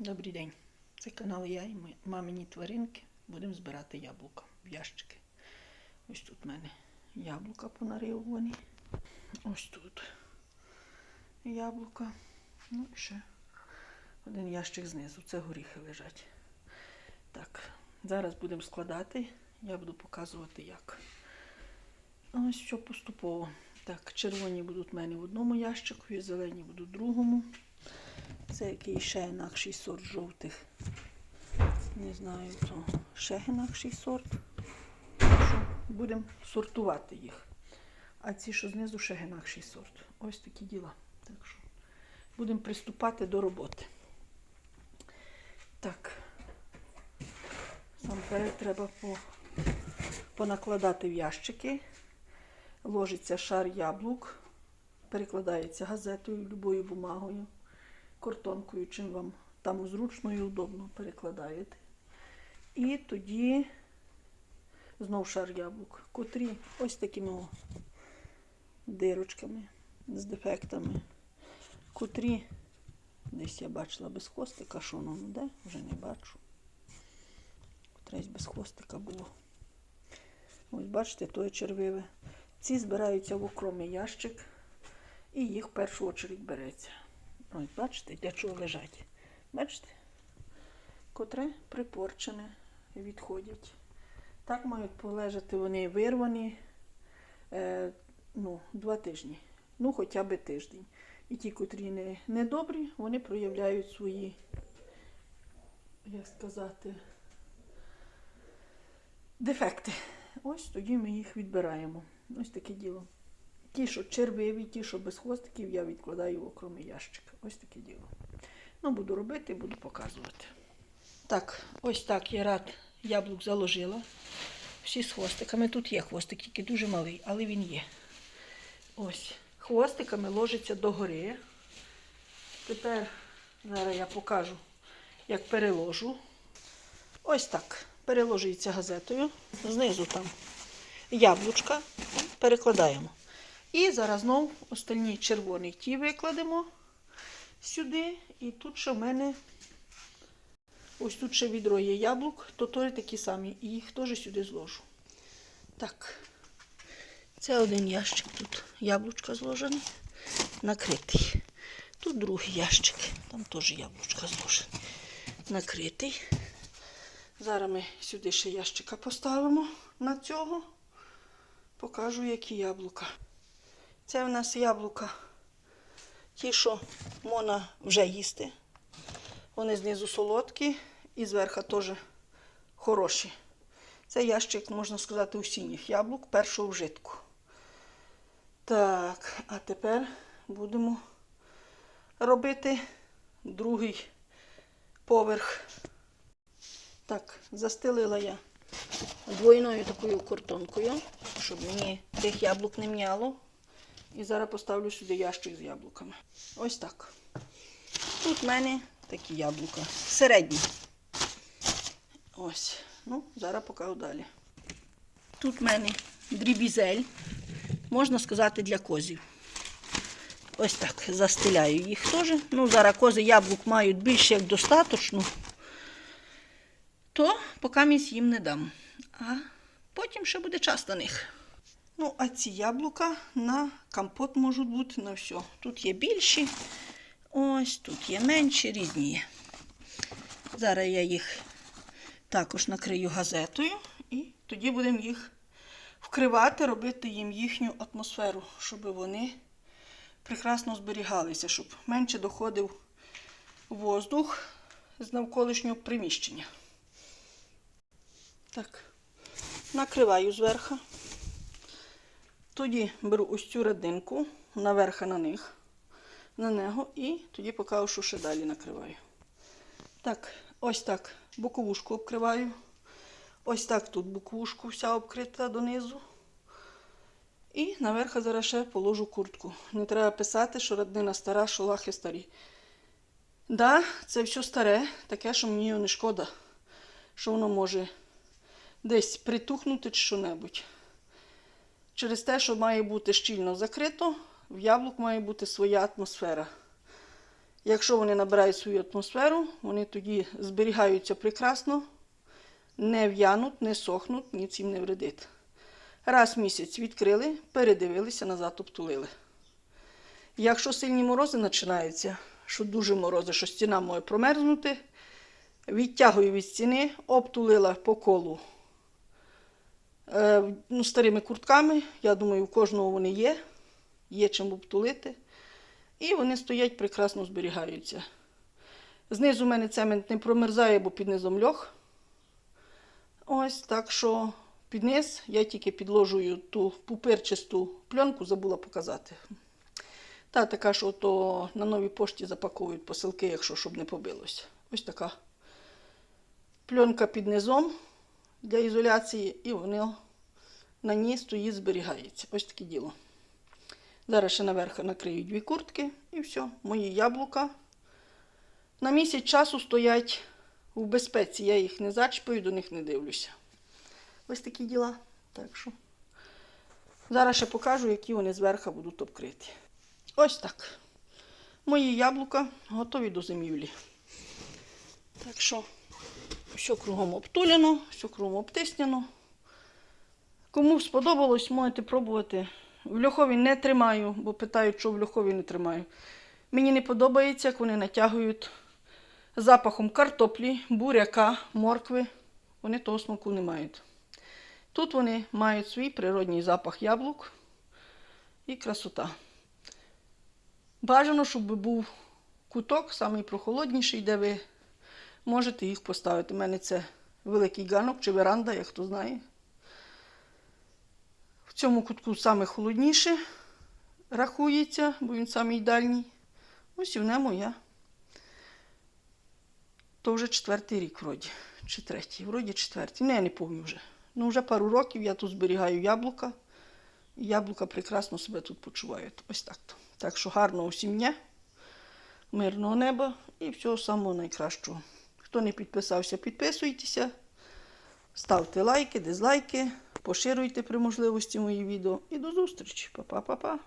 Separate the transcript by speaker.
Speaker 1: Добрий день. Це канал я і ми- мамині тваринки. Будемо збирати яблука в ящики. Ось тут в мене яблука понаривувані. Ось тут яблука. Ну і ще один ящик знизу. Це горіхи лежать. Так, зараз будемо складати. Я буду показувати як. Ось що поступово. Так, червоні будуть в мене в одному ящику, зелені будуть в другому. Це який ще інакший сорт жовтих. Не знаю, то ще інакший сорт. Будемо сортувати їх. А ці, що знизу, ще інакший сорт. Ось такі діла. Так що будемо приступати до роботи. Так. Сам перед треба по, понакладати в ящики. Ложиться шар яблук, перекладається газетою, любою бумагою картонкою, чим вам там зручно і удобно перекладаєте. І тоді знов шар яблук, котрі ось такими дирочками з дефектами, котрі десь я бачила без хвостика, що воно де, вже не бачу. Котресь без хвостика було. Ось бачите, то є червиве. Ці збираються в окремий ящик, і їх в першу очередь береться. Ось, бачите, для чого лежать. Бачите? Котре припорчене відходять. Так мають полежати вони вирвані е, ну, два тижні. Ну, хоча б тиждень. І ті, котрі не, не добрі, вони проявляють свої, як сказати, дефекти. Ось тоді ми їх відбираємо. Ось таке діло. Ті, що червиві, ті, що без хвостиків, я відкладаю в окремий ящик. Ось таке діло. Ну, буду робити, буду показувати. Так, ось так я рад яблук заложила. Всі з хвостиками. Тут є хвостик, тільки дуже малий, але він є. Ось. Хвостиками ложиться догори. Тепер зараз я покажу, як переложу. Ось так. Переложується газетою. Знизу там яблучка. Перекладаємо. І зараз знов остальні червоні ті викладемо сюди. І тут ще в мене ось тут ще відро є яблук, то теж такі самі. І їх теж сюди зложу. Так. Це один ящик тут яблучка зложені, накритий. Тут другий ящик, там теж яблучка зложені, накритий. Зараз ми сюди ще ящика поставимо на цього. Покажу, які яблука. Це в нас яблука. Ті, що можна вже їсти. Вони знизу солодкі і зверху теж хороші. Це ящик, можна сказати, осінніх яблук першого вжитку. Так, а тепер будемо робити другий поверх. Так, застелила я двойною такою картонкою, щоб мені тих яблук не м'яло. І зараз поставлю сюди ящик з яблуками. Ось так. Тут в мене такі яблука. Середні. Ось. Ну, зараз покажу далі. Тут в мене дрібізель, можна сказати, для козів. Ось так застеляю їх теж. Ну, зараз кози яблук мають більше як достатньо, то поки місь їм не дам. А потім ще буде час на них. Ну, а ці яблука на компот можуть бути на все. Тут є більші, ось тут є менші, різні є. Зараз я їх також накрию газетою і тоді будемо їх вкривати, робити їм їхню атмосферу, щоб вони прекрасно зберігалися, щоб менше доходив воздух з навколишнього приміщення. Так, накриваю зверху. Тоді беру ось цю родинку наверха на них, на нього, і тоді покажу, що ще далі накриваю. Так, ось так боковушку обкриваю. Ось так тут боковушку вся обкрита донизу. І наверх зараз ще положу куртку. Не треба писати, що роднина стара, що лахи старі. Да, це все старе, таке, що мені не шкода, що воно може десь притухнути чи що-небудь. Через те, що має бути щільно закрито, в яблук має бути своя атмосфера. Якщо вони набирають свою атмосферу, вони тоді зберігаються прекрасно, не в'януть, не сохнуть, ні цим не вредить. Раз в місяць відкрили, передивилися, назад обтулили. Якщо сильні морози починаються, що дуже морози, що стіна може промерзнути, відтягую від стіни, обтулила по колу ну, старими куртками. Я думаю, у кожного вони є, є чим обтулити. І вони стоять, прекрасно зберігаються. Знизу у мене цемент не промерзає, бо під низом льох. Ось так що під низ я тільки підложую ту пупирчасту пленку, забула показати. Та така, що то на новій пошті запаковують посилки, якщо щоб не побилося. Ось така пленка під низом для ізоляції, і воно на ній стоїть, зберігається. Ось таке діло. Зараз ще наверх накрию дві куртки і все. Мої яблука. На місяць часу стоять у безпеці. Я їх не зачіпаю, до них не дивлюся. Ось такі діла. Так що. Зараз ще покажу, які вони зверху будуть обкриті. Ось так. Мої яблука готові до зимівлі. Так що, все кругом обтуляно, все кругом обтисняно. Кому сподобалось, можете пробувати. В льохові не тримаю, бо питають, що в льохові не тримаю. Мені не подобається, як вони натягують запахом картоплі, буряка, моркви. Вони того смаку не мають. Тут вони мають свій природній запах яблук і красота. Бажано, щоб був куток, самий прохолодніший, де ви можете їх поставити. У мене це великий ганок чи веранда, як хто знає. В цьому кутку саме холодніше рахується, бо він самий дальній. Ось і в ньому я. То вже четвертий рік, вроді. Чи третій, вроді четвертий. Не, я не пам'ятаю вже. Ну, вже пару років я тут зберігаю яблука. Яблука прекрасно себе тут почувають. Ось так. то. Так що гарного дня, мирного неба і всього самого найкращого. Хто не підписався, підписуйтеся. Ставте лайки, дизлайки, поширюйте при можливості мої відео. І до зустрічі. Па-па-па-па.